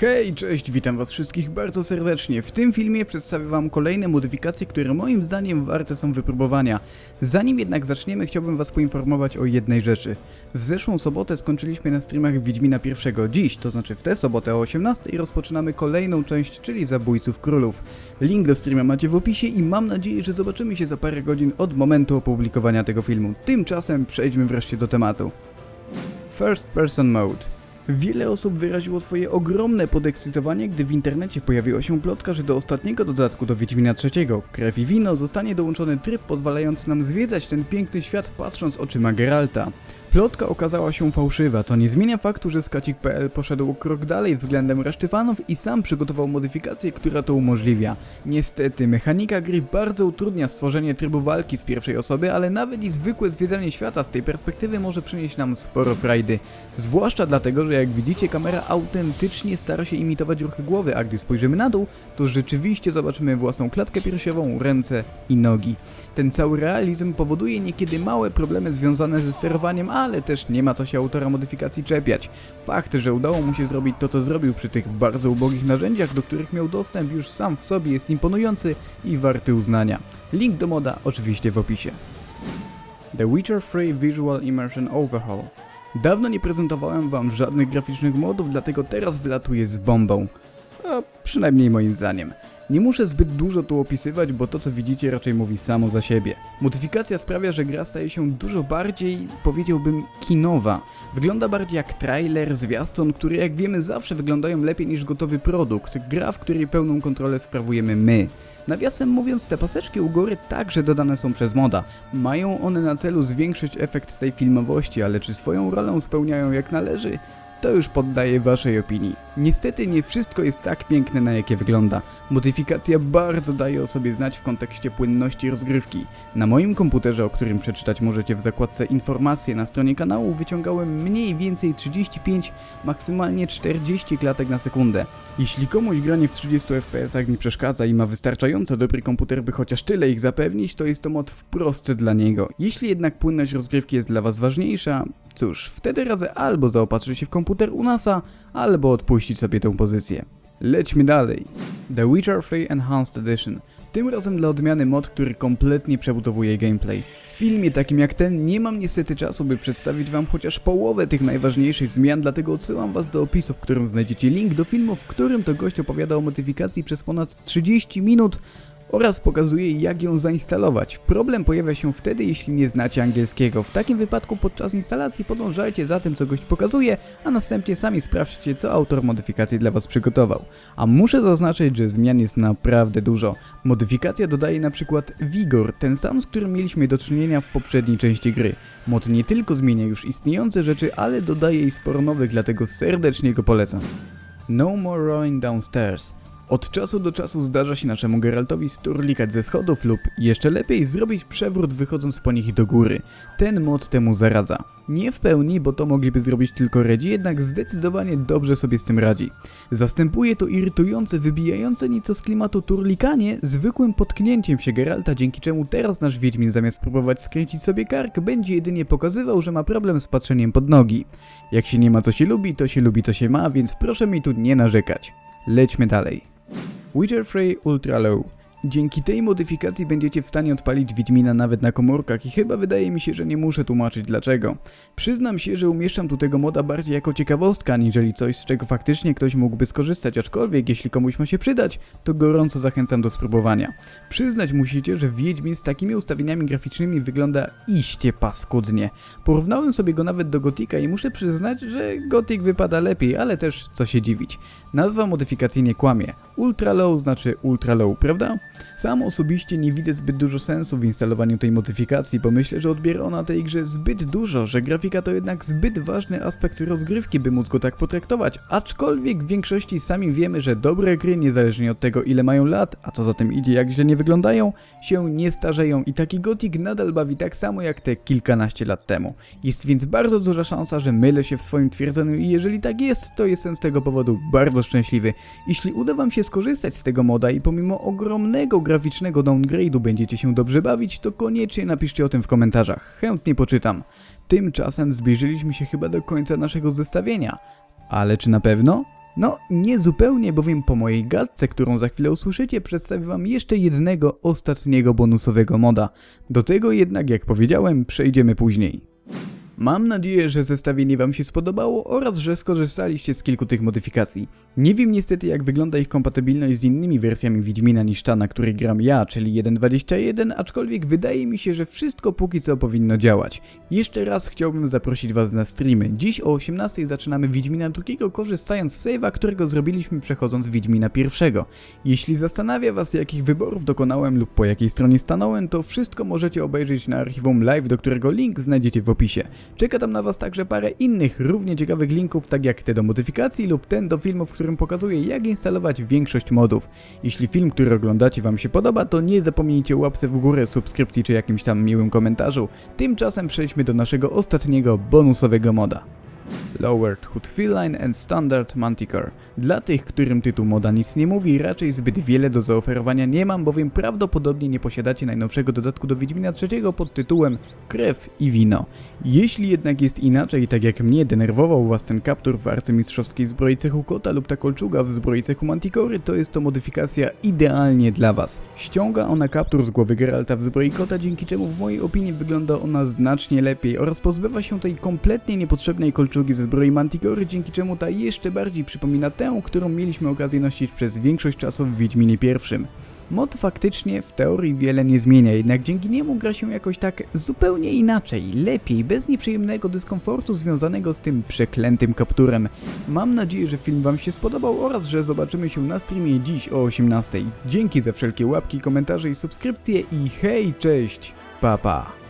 Hej, cześć, witam was wszystkich bardzo serdecznie. W tym filmie przedstawię wam kolejne modyfikacje, które moim zdaniem warte są wypróbowania. Zanim jednak zaczniemy, chciałbym was poinformować o jednej rzeczy. W zeszłą sobotę skończyliśmy na streamach Wiedźmina pierwszego. Dziś, to znaczy w tę sobotę o 18 rozpoczynamy kolejną część, czyli Zabójców Królów. Link do streama macie w opisie i mam nadzieję, że zobaczymy się za parę godzin od momentu opublikowania tego filmu. Tymczasem przejdźmy wreszcie do tematu. First Person Mode. Wiele osób wyraziło swoje ogromne podekscytowanie, gdy w internecie pojawiła się plotka, że do ostatniego dodatku do Wiedźmina III, Krew i Wino, zostanie dołączony tryb pozwalający nam zwiedzać ten piękny świat patrząc oczyma Geralta. Plotka okazała się fałszywa, co nie zmienia faktu, że Skacik.pl poszedł krok dalej względem reszty fanów i sam przygotował modyfikację, która to umożliwia. Niestety, mechanika gry bardzo utrudnia stworzenie trybu walki z pierwszej osoby, ale nawet i zwykłe zwiedzanie świata z tej perspektywy może przynieść nam sporo frajdy. Zwłaszcza dlatego, że jak widzicie, kamera autentycznie stara się imitować ruchy głowy, a gdy spojrzymy na dół, to rzeczywiście zobaczymy własną klatkę piersiową, ręce i nogi. Ten cały realizm powoduje niekiedy małe problemy związane ze sterowaniem, ale też nie ma co się autora modyfikacji czepiać. Fakt, że udało mu się zrobić to, co zrobił przy tych bardzo ubogich narzędziach, do których miał dostęp już sam w sobie jest imponujący i warty uznania. Link do moda oczywiście w opisie. The Witcher 3 Visual Immersion Overhaul. Dawno nie prezentowałem wam żadnych graficznych modów, dlatego teraz wylatuję z bombą. A przynajmniej moim zdaniem. Nie muszę zbyt dużo tu opisywać, bo to co widzicie raczej mówi samo za siebie. Modyfikacja sprawia, że gra staje się dużo bardziej, powiedziałbym, kinowa. Wygląda bardziej jak trailer, zwiastun, które jak wiemy zawsze wyglądają lepiej niż gotowy produkt. Gra, w której pełną kontrolę sprawujemy my. Nawiasem mówiąc, te paseczki u góry także dodane są przez moda. Mają one na celu zwiększyć efekt tej filmowości, ale czy swoją rolę spełniają jak należy? To już poddaję waszej opinii. Niestety nie wszystko jest tak piękne na jakie wygląda. Modyfikacja bardzo daje o sobie znać w kontekście płynności rozgrywki. Na moim komputerze, o którym przeczytać możecie w zakładce informacje na stronie kanału, wyciągałem mniej więcej 35, maksymalnie 40 klatek na sekundę. Jeśli komuś granie w 30 fps nie przeszkadza i ma wystarczająco dobry komputer, by chociaż tyle ich zapewnić, to jest to mod wprost dla niego. Jeśli jednak płynność rozgrywki jest dla was ważniejsza, cóż, wtedy radzę albo zaopatrzyć się w komputer u NASA, albo odpuścić sobie tę pozycję. Lećmy dalej. The Witcher 3 Enhanced Edition. Tym razem dla odmiany mod, który kompletnie przebudowuje gameplay. W filmie takim jak ten nie mam niestety czasu, by przedstawić wam chociaż połowę tych najważniejszych zmian, dlatego odsyłam was do opisu, w którym znajdziecie link do filmu, w którym to gość opowiada o modyfikacji przez ponad 30 minut oraz pokazuje jak ją zainstalować. Problem pojawia się wtedy, jeśli nie znacie angielskiego. W takim wypadku podczas instalacji podążajcie za tym, co gość pokazuje, a następnie sami sprawdźcie, co autor modyfikacji dla Was przygotował. A muszę zaznaczyć, że zmian jest naprawdę dużo. Modyfikacja dodaje na przykład Vigor, ten sam, z którym mieliśmy do czynienia w poprzedniej części gry. Mod nie tylko zmienia już istniejące rzeczy, ale dodaje jej sporo nowych, dlatego serdecznie go polecam. No more rowing downstairs. Od czasu do czasu zdarza się naszemu Geraltowi sturlikać ze schodów lub jeszcze lepiej zrobić przewrót wychodząc po nich do góry. Ten mod temu zaradza. Nie w pełni, bo to mogliby zrobić tylko Redzi, jednak zdecydowanie dobrze sobie z tym radzi. Zastępuje to irytujące, wybijające nieco z klimatu turlikanie zwykłym potknięciem się Geralta, dzięki czemu teraz nasz Wiedźmin zamiast próbować skręcić sobie kark, będzie jedynie pokazywał, że ma problem z patrzeniem pod nogi. Jak się nie ma co się lubi, to się lubi co się ma, więc proszę mi tu nie narzekać. Lećmy dalej. Witcher 3 Ultra Low. Dzięki tej modyfikacji będziecie w stanie odpalić Wiedźmina nawet na komórkach i chyba wydaje mi się, że nie muszę tłumaczyć dlaczego. Przyznam się, że umieszczam tu tego moda bardziej jako ciekawostka, aniżeli coś, z czego faktycznie ktoś mógłby skorzystać, aczkolwiek jeśli komuś ma się przydać, to gorąco zachęcam do spróbowania. Przyznać musicie, że Wiedźmin z takimi ustawieniami graficznymi wygląda iście paskudnie. Porównałem sobie go nawet do Gotika i muszę przyznać, że Gothic wypada lepiej, ale też co się dziwić. Nazwa modyfikacji nie kłamie. Ultra Low znaczy Ultra Low, prawda? Sam osobiście nie widzę zbyt dużo sensu w instalowaniu tej modyfikacji, bo myślę, że odbiera ona tej grze zbyt dużo, że grafika to jednak zbyt ważny aspekt rozgrywki, by móc go tak potraktować, aczkolwiek w większości sami wiemy, że dobre gry, niezależnie od tego ile mają lat, a co za tym idzie jak źle nie wyglądają, się nie starzeją i taki Gothic nadal bawi tak samo jak te kilkanaście lat temu. Jest więc bardzo duża szansa, że mylę się w swoim twierdzeniu i jeżeli tak jest, to jestem z tego powodu bardzo szczęśliwy. Jeśli uda wam się skorzystać z tego moda i pomimo ogromnego graficznego downgrade'u będziecie się dobrze bawić, to koniecznie napiszcie o tym w komentarzach. Chętnie poczytam. Tymczasem zbliżyliśmy się chyba do końca naszego zestawienia. Ale czy na pewno? No, nie zupełnie, bowiem po mojej gadce, którą za chwilę usłyszycie, przedstawię wam jeszcze jednego ostatniego bonusowego moda. Do tego jednak, jak powiedziałem, przejdziemy później. Mam nadzieję, że zestawienie Wam się spodobało oraz że skorzystaliście z kilku tych modyfikacji. Nie wiem niestety jak wygląda ich kompatybilność z innymi wersjami Wiedźmina niż ta, na której gram ja, czyli 1.21, aczkolwiek wydaje mi się, że wszystko póki co powinno działać. Jeszcze raz chciałbym zaprosić Was na streamy. Dziś o 18 zaczynamy Wiedźmina drugiego, korzystając z save'a, którego zrobiliśmy przechodząc Wiedźmina pierwszego. Jeśli zastanawia Was jakich wyborów dokonałem lub po jakiej stronie stanąłem, to wszystko możecie obejrzeć na archiwum live, do którego link znajdziecie w opisie. Czeka tam na Was także parę innych równie ciekawych linków, tak jak te do modyfikacji lub ten do filmu, w którym pokazuję jak instalować większość modów. Jeśli film, który oglądacie Wam się podoba, to nie zapomnijcie łapce w górę, subskrypcji czy jakimś tam miłym komentarzu. Tymczasem przejdźmy do naszego ostatniego bonusowego moda. Lowered Hood Feline and Standard Manticore. Dla tych, którym tytuł moda nic nie mówi, raczej zbyt wiele do zaoferowania nie mam, bowiem prawdopodobnie nie posiadacie najnowszego dodatku do Wiedźmina III pod tytułem Krew i Wino. Jeśli jednak jest inaczej, tak jak mnie denerwował was ten kaptur w arcymistrzowskiej zbroi cechu kota lub ta kolczuga w zbroi cechu Manticory, to jest to modyfikacja idealnie dla was. Ściąga ona kaptur z głowy Geralta w zbroi kota, dzięki czemu w mojej opinii wygląda ona znacznie lepiej oraz pozbywa się tej kompletnie niepotrzebnej kolczugi ze zbroi Manticory, dzięki czemu ta jeszcze bardziej przypomina tę, którą mieliśmy okazję nosić przez większość czasu w Wiedźminie I. Mod faktycznie w teorii wiele nie zmienia, jednak dzięki niemu gra się jakoś tak zupełnie inaczej, lepiej, bez nieprzyjemnego dyskomfortu związanego z tym przeklętym kapturem. Mam nadzieję, że film Wam się spodobał oraz że zobaczymy się na streamie dziś o 18. Dzięki za wszelkie łapki, komentarze i subskrypcje i hej, cześć, papa. Pa.